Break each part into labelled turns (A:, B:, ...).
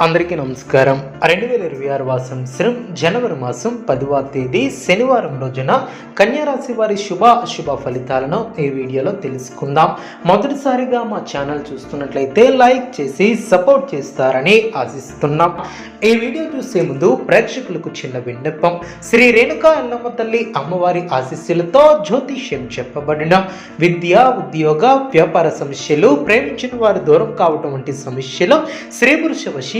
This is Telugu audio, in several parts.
A: అందరికీ నమస్కారం. రెండు వేల ఇరవై ఆరు వాసం శ్రం జనవరి మాసం పదవ తేదీ శనివారం రోజున కన్యారాశి వారి శుభ అశుభ ఫలితాలను ఈ వీడియోలో తెలుసుకుందాం. మొదటిసారిగా మా ఛానల్ చూస్తున్నట్లయితే లైక్ చేసి సపోర్ట్ చేస్తారని ఆశిస్తున్నాం. ఈ వీడియో చూసే ముందు ప్రేక్షకులకు చిన్న విన్నపం. శ్రీ రేణుకా ఎల్లమ్మ తల్లి అమ్మవారి ఆశీస్సులతో జ్యోతిష్యం చెప్పబడిన విద్య ఉద్యోగ వ్యాపార సమస్యలు ప్రేమించిన వారు దూరం కావటం వంటి సమస్యలు శ్రీ పురుష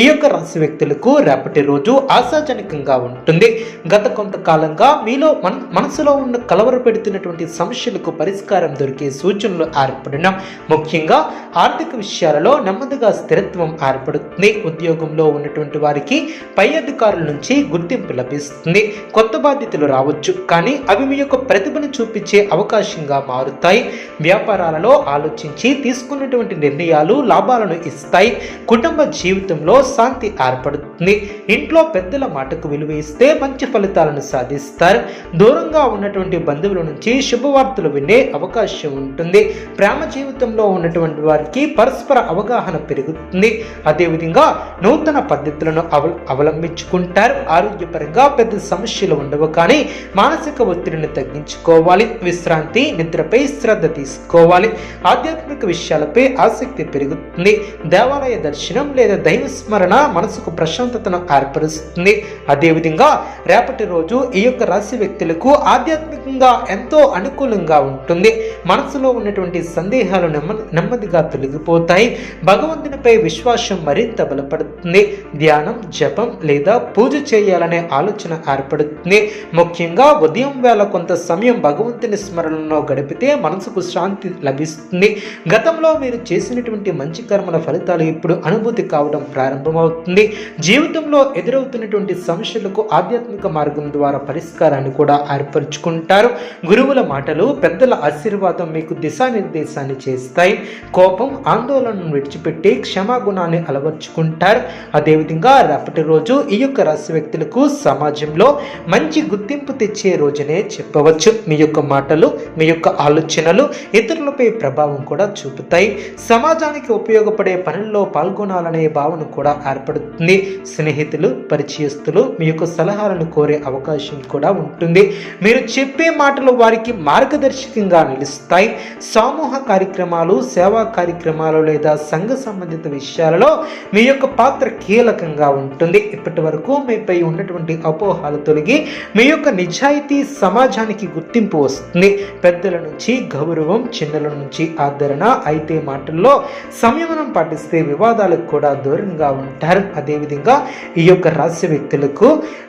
A: ఈ యొక్క రాశి వ్యక్తులకు రేపటి రోజు ఆశాజనకంగా ఉంటుంది. గత కొంతకాలంగా మీలో మన మనసులో ఉన్న కలవర పెడుతున్నటువంటి సమస్యలకు పరిష్కారం దొరికే సూచనలు ఏర్పడిన ముఖ్యంగా ఆర్థిక విషయాలలో నెమ్మదిగా స్థిరత్వం ఏర్పడుతుంది. ఉద్యోగంలో ఉన్నటువంటి వారికి పై అధికారుల నుంచి గుర్తింపు లభిస్తుంది. కొత్త బాధ్యతలు రావచ్చు కానీ అవి మీ యొక్క ప్రతిభను చూపించే అవకాశంగా మారుతాయి. వ్యాపారాలలో ఆలోచించి తీసుకున్నటువంటి నిర్ణయాలు లాభాలను ఇస్తాయి. కుటుంబ జీవితంలో శాంతి ఏర్పడుతుంది. ఇంట్లో పెద్దల మాటకు విలువ ఇస్తే మంచి ఫలితాలను సాధిస్తారు. దూరంగా ఉన్నటువంటి బంధువుల నుంచి శుభవార్తలు వినే అవకాశం ఉంటుంది. ప్రేమ జీవితంలో ఉన్నటువంటి వారికి పరస్పర అవగాహన పెరుగుతుంది. అదేవిధంగా నూతన పద్ధతులను అవ అవలంబించుకుంటారు. ఆరోగ్యపరంగా పెద్ద సమస్యలు ఉండవు కానీ మానసిక ఒత్తిడిని తగ్గించుకోవాలి. విశ్రాంతి నిద్రపై శ్రద్ధ తీసుకోవాలి. ఆధ్యాత్మిక విషయాలపై ఆసక్తి పెరుగుతుంది. దేవాలయ దర్శనం లేదా దైవ స్మరణ మనసుకు ప్రశాంతతను ఏర్పరుస్తుంది. అదేవిధంగా రేపటి రోజు ఈ యొక్క రాశి వ్యక్తులకు ఆధ్యాత్మికంగా ఎంతో అనుకూలంగా ఉంటుంది. మనసులో ఉన్నటువంటి సందేహాలు నెమ్మ నెమ్మదిగా తొలగిపోతాయి. భగవంతునిపై విశ్వాసం మరింత బలపడుతుంది. ధ్యానం జపం లేదా పూజ చేయాలనే ఆలోచన ఏర్పడుతుంది. ముఖ్యంగా ఉదయం వేళ కొంత సమయం భగవంతుని స్మరణలో గడిపితే మనసుకు శాంతి లభిస్తుంది. గతంలో మీరు చేసినటువంటి మంచి కర్మల ఫలితాలు ఇప్పుడు అనుభూతి కావడం ప్రారంభం ప్రారంభమవుతుంది. జీవితంలో ఎదురవుతున్నటువంటి సమస్యలకు ఆధ్యాత్మిక మార్గం ద్వారా పరిష్కారాన్ని కూడా ఏర్పరచుకుంటారు. గురువుల మాటలు పెద్దల ఆశీర్వాదం మీకు దిశానిర్దేశాన్ని చేస్తాయి. కోపం ఆందోళనను విడిచిపెట్టి క్షమాగుణాన్ని అలవర్చుకుంటారు. అదేవిధంగా రేపటి రోజు ఈ యొక్క రాశి వ్యక్తులకు సమాజంలో మంచి గుర్తింపు తెచ్చే రోజునే చెప్పవచ్చు. మీ యొక్క మాటలు మీ యొక్క ఆలోచనలు ఇతరులపై ప్రభావం కూడా చూపుతాయి. సమాజానికి ఉపయోగపడే పనుల్లో పాల్గొనాలనే భావన కూడా ఏర్పడుతుంది స్నేహితులు పరిచయస్తులు మీ యొక్క సలహాలను కోరే అవకాశం కూడా ఉంటుంది. మీరు చెప్పే మాటలు వారికి మార్గదర్శకంగా నిలుస్తాయి. సమూహ కార్యక్రమాలు సేవా కార్యక్రమాలు లేదా సంఘ సంబంధిత విషయాలలో మీ యొక్క పాత్ర కీలకంగా ఉంటుంది. ఇప్పటి వరకు మీపై ఉన్నటువంటి అపోహాలు తొలగి మీ యొక్క నిజాయితీ సమాజానికి గుర్తింపు వస్తుంది. పెద్దల నుంచి గౌరవం చిన్నల నుంచి ఆదరణ అయితే మాటల్లో సంయమనం పాటిస్తే వివాదాలకు కూడా దూరంగా ఉంటారు. అదేవిధంగా ఈ యొక్క రాశి వ్యక్తులకు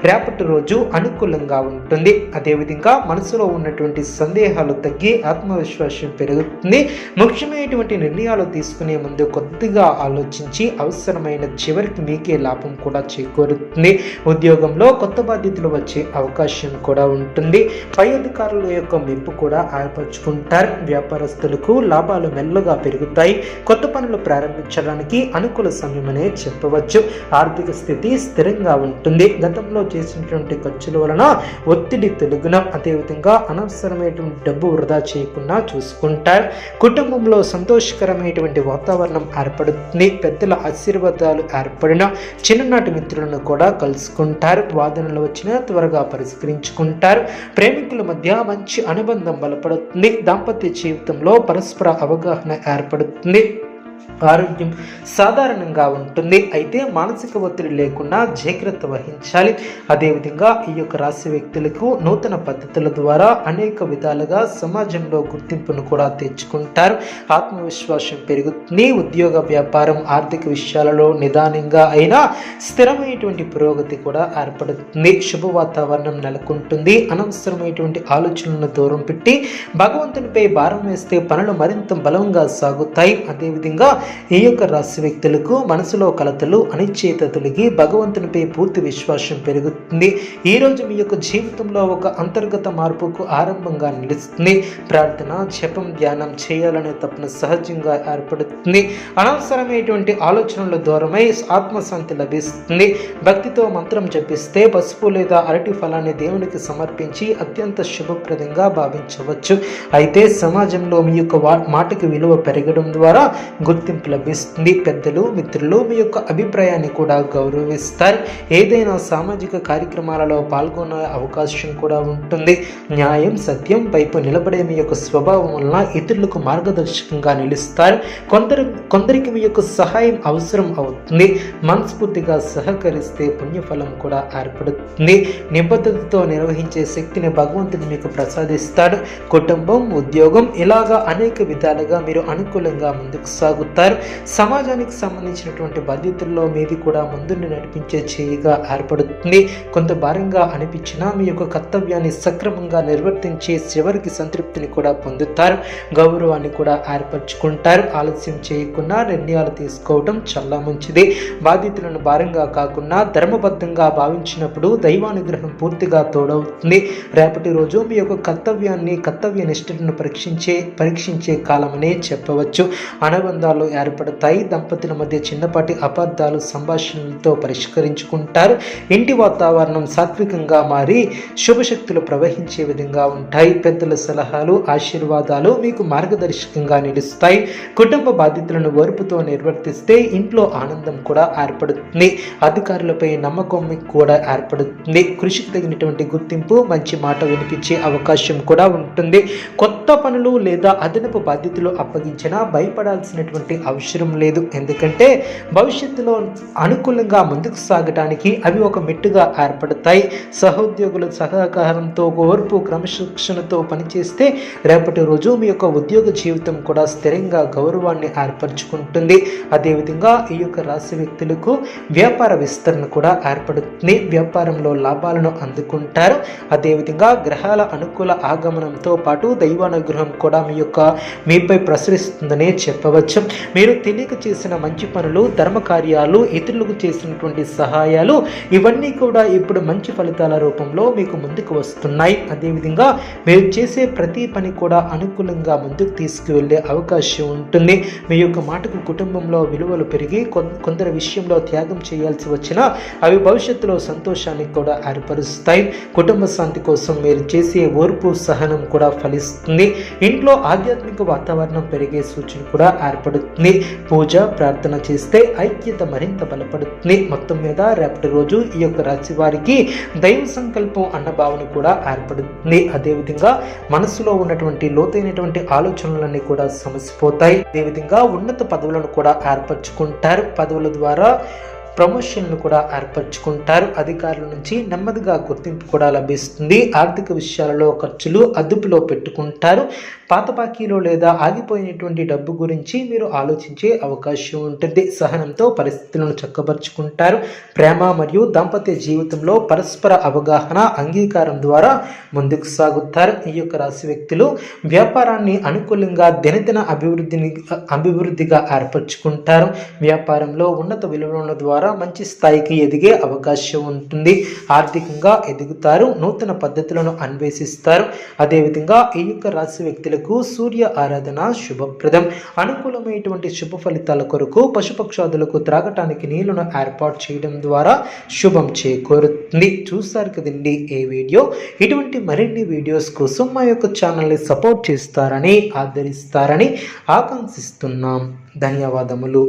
A: రేపటి రోజు అనుకూలంగా ఉంటుంది. అదేవిధంగా మనసులో ఉన్నటువంటి సందేహాలు తగ్గి ఆత్మవిశ్వాసం పెరుగుతుంది. ముఖ్యమైనటువంటి నిర్ణయాలు తీసుకునే ముందు కొద్దిగా ఆలోచించి అవసరమైన చివరికి మీకే లాభం కూడా చేకూరుతుంది. ఉద్యోగంలో కొత్త బాధ్యతలు వచ్చే అవకాశం కూడా ఉంటుంది. పై అధికారుల యొక్క మెప్పు కూడా ఏర్పరచుకుంటారు వ్యాపారస్తులకు లాభాలు మెల్లగా పెరుగుతాయి. కొత్త పనులు ప్రారంభించడానికి అనుకూల సమయమనే చెప్పవచ్చు. ఆర్థిక స్థితి స్థిరంగా ఉంటుంది. గతంలో చేసినటువంటి ఖర్చుల వలన ఒత్తిడి తెలుగున అదేవిధంగా అనవసరమైనటువంటి డబ్బు వృధా చేయకుండా చూసుకుంటారు. కుటుంబంలో సంతోషకరమైనటువంటి వాతావరణం ఏర్పడుతుంది. పెద్దల ఆశీర్వాదాలు ఏర్పడిన చిన్ననాటి మిత్రులను కూడా కలుసుకుంటారు. వాదనలు వచ్చినా త్వరగా పరిష్కరించుకుంటారు. ప్రేమికుల మధ్య మంచి అనుబంధం బలపడుతుంది. దాంపత్య జీవితంలో పరస్పర అవగాహన ఏర్పడుతుంది. ఆరోగ్యం సాధారణంగా ఉంటుంది. అయితే మానసిక ఒత్తిడి లేకుండా జాగ్రత్త వహించాలి. అదేవిధంగా ఈ యొక్క రాశి వ్యక్తులకు నూతన పద్ధతుల ద్వారా అనేక విధాలుగా సమాజంలో గుర్తింపును కూడా తెచ్చుకుంటారు. ఆత్మవిశ్వాసం పెరుగుతుంది. ఉద్యోగ వ్యాపారం ఆర్థిక విషయాలలో నిదానంగా అయినా స్థిరమైనటువంటి పురోగతి కూడా ఏర్పడుతుంది. శుభ వాతావరణం నెలకొంటుంది. అనవసరమైనటువంటి ఆలోచనలను దూరం పెట్టి భగవంతునిపై భారం వేస్తే పనులు మరింత బలంగా సాగుతాయి. అదేవిధంగా ఈ యొక్క రాశి వ్యక్తులకు మనసులో కలతలు అనిశ్చేత తొలగి భగవంతునిపై పూర్తి విశ్వాసం పెరుగుతుంది. ఈ రోజు మీ యొక్క జీవితంలో ఒక అంతర్గత మార్పుకు ఆరంభంగా నిలుస్తుంది. ప్రార్థన జపం ధ్యానం చేయాలనే తపన సహజంగా ఏర్పడుతుంది. అనవసరమైనటువంటి ఆలోచనల దూరమై ఆత్మశాంతి లభిస్తుంది. భక్తితో మంత్రం జపిస్తే పసుపు లేదా అరటి ఫలాన్ని దేవునికి సమర్పించి అత్యంత శుభప్రదంగా భావించవచ్చు. అయితే సమాజంలో మీ యొక్క మాటకి విలువ పెరగడం ద్వారా గుర్తింపు లభిస్తుంది పెద్దలు మిత్రులు మీ యొక్క అభిప్రాయాన్ని కూడా గౌరవిస్తారు. ఏదైనా సామాజిక కార్యక్రమాలలో పాల్గొనే అవకాశం కూడా ఉంటుంది. న్యాయం సత్యం వైపు నిలబడే మీ యొక్క స్వభావం వలన ఇతరులకు మార్గదర్శకంగా నిలుస్తారు. కొందరు కొందరికి మీ యొక్క సహాయం అవసరం అవుతుంది. మనస్ఫూర్తిగా సహకరిస్తే పుణ్యఫలం కూడా ఏర్పడుతుంది. నిబద్ధతతో నిర్వహించే శక్తిని భగవంతుడు మీకు ప్రసాదిస్తాడు. కుటుంబం ఉద్యోగం ఇలాగా అనేక విధాలుగా మీరు అనుకూలంగా ముందుకు సాగు సాగుతారు. సమాజానికి సంబంధించినటువంటి బాధ్యతల్లో మీది కూడా ముందుని నడిపించే చేయిగా ఏర్పడుతుంది. కొంత భారంగా అనిపించినా మీ యొక్క కర్తవ్యాన్ని సక్రమంగా నిర్వర్తించే చివరికి సంతృప్తిని కూడా పొందుతారు. గౌరవాన్ని కూడా ఏర్పరచుకుంటారు. ఆలస్యం చేయకుండా నిర్ణయాలు తీసుకోవడం చాలా మంచిది. బాధ్యతలను భారంగా కాకుండా ధర్మబద్ధంగా భావించినప్పుడు దైవానుగ్రహం పూర్తిగా తోడవుతుంది. రేపటి రోజు మీ యొక్క కర్తవ్యాన్ని కర్తవ్య నిష్ఠను పరీక్షించే పరీక్షించే కాలమనే చెప్పవచ్చు. అనుబంధాలు ఏర్పడతాయి. దంపతుల మధ్య చిన్నపాటి అబద్ధాలు సంభాషణలతో పరిష్కరించుకుంటారు. ఇంటి వాతావరణం సాత్వికంగా మారి శుభశక్తులు ప్రవహించే విధంగా ఉంటాయి. పెద్దల సలహాలు ఆశీర్వాదాలు మీకు మార్గదర్శకంగా నిలుస్తాయి. కుటుంబ బాధ్యతలను ఓర్పుతో నిర్వర్తిస్తే ఇంట్లో ఆనందం కూడా ఏర్పడుతుంది. అధికారులపై నమ్మకం కూడా ఏర్పడుతుంది. కృషికి తగినటువంటి గుర్తింపు మంచి మాట వినిపించే అవకాశం కూడా ఉంటుంది. కొత్త పనులు లేదా అదనపు బాధ్యతలు అప్పగించినా భయపడాల్సినటువంటి అవసరం లేదు. ఎందుకంటే భవిష్యత్తులో అనుకూలంగా ముందుకు సాగటానికి అవి ఒక మెట్టుగా ఏర్పడతాయి. సహోద్యోగుల సహకారంతో ఓర్పు క్రమశిక్షణతో పనిచేస్తే రేపటి రోజు మీ యొక్క ఉద్యోగ జీవితం కూడా స్థిరంగా గౌరవాన్ని ఏర్పరచుకుంటుంది. అదేవిధంగా ఈ యొక్క రాశి వ్యక్తులకు వ్యాపార విస్తరణ కూడా ఏర్పడుతుంది. వ్యాపారంలో లాభాలను అందుకుంటారు. అదేవిధంగా గ్రహాల అనుకూల ఆగమనంతో పాటు దైవానుగ్రహం కూడా మీ యొక్క మీపై ప్రసరిస్తుందని చెప్పవచ్చు. మీరు తెలియక చేసిన మంచి పనులు ధర్మ కార్యాలు ఇతరులకు చేసినటువంటి సహాయాలు ఇవన్నీ కూడా ఇప్పుడు మంచి ఫలితాల రూపంలో మీకు ముందుకు వస్తున్నాయి. అదేవిధంగా మీరు చేసే ప్రతి పని కూడా అనుకూలంగా ముందుకు తీసుకువెళ్ళే అవకాశం ఉంటుంది. మీ యొక్క మాటకు కుటుంబంలో విలువలు పెరిగి కొన్- కొందరి విషయంలో త్యాగం చేయాల్సి వచ్చినా అవి భవిష్యత్తులో సంతోషాన్ని కూడా ఏర్పరుస్తాయి. కుటుంబ శాంతి కోసం మీరు చేసే ఓర్పు సహనం కూడా ఫలిస్తుంది. ఇంట్లో ఆధ్యాత్మిక వాతావరణం పెరిగే సూచన కూడా ఏర్పడుతుంది పూజ ప్రార్థన చేస్తే ఐక్యత మరింత బలపడుతుంది. మొత్తం మీద రేపటి రోజు ఈ యొక్క రాశి వారికి దైవ సంకల్పం అన్న భావన కూడా ఏర్పడుతుంది. అదేవిధంగా మనసులో ఉన్నటువంటి లోతైనటువంటి ఆలోచనలన్నీ కూడా సమసిపోతాయి. అదేవిధంగా ఉన్నత పదవులను కూడా ఏర్పరచుకుంటారు. పదవుల ద్వారా ప్రమోషన్లు కూడా ఏర్పరచుకుంటారు. అధికారుల నుంచి నెమ్మదిగా గుర్తింపు కూడా లభిస్తుంది. ఆర్థిక విషయాలలో ఖర్చులు అదుపులో పెట్టుకుంటారు. పాత బాకీలో లేదా ఆగిపోయినటువంటి డబ్బు గురించి మీరు ఆలోచించే అవకాశం ఉంటుంది. సహనంతో పరిస్థితులను చక్కబరుచుకుంటారు ప్రేమ మరియు దాంపత్య జీవితంలో పరస్పర అవగాహన అంగీకారం ద్వారా ముందుకు సాగుతారు. ఈ యొక్క రాశి వ్యక్తులు వ్యాపారాన్ని అనుకూలంగా దినదిన అభివృద్ధిని అభివృద్ధిగా ఏర్పరచుకుంటారు. వ్యాపారంలో ఉన్నత విలువల ద్వారా మంచి స్థాయికి ఎదిగే అవకాశం ఉంటుంది. ఆర్థికంగా ఎదుగుతారు నూతన పద్ధతులను అన్వేషిస్తారు. అదేవిధంగా ఈ యొక్క రాశి వ్యక్తులకు సూర్య ఆరాధన శుభప్రదం. అనుకూలమైనటువంటి శుభ ఫలితాల కొరకు పశుపక్షాదులకు త్రాగటానికి నీళ్ళను ఏర్పాటు చేయడం ద్వారా శుభం చేకూరుతుంది. చూస్తారు కదండి ఈ వీడియో? ఇటువంటి మరిన్ని వీడియోస్ కోసం మా యొక్క ఛానల్ని సపోర్ట్ చేస్తారని ఆదరిస్తారని ఆకాంక్షిస్తున్నాం. ధన్యవాదములు.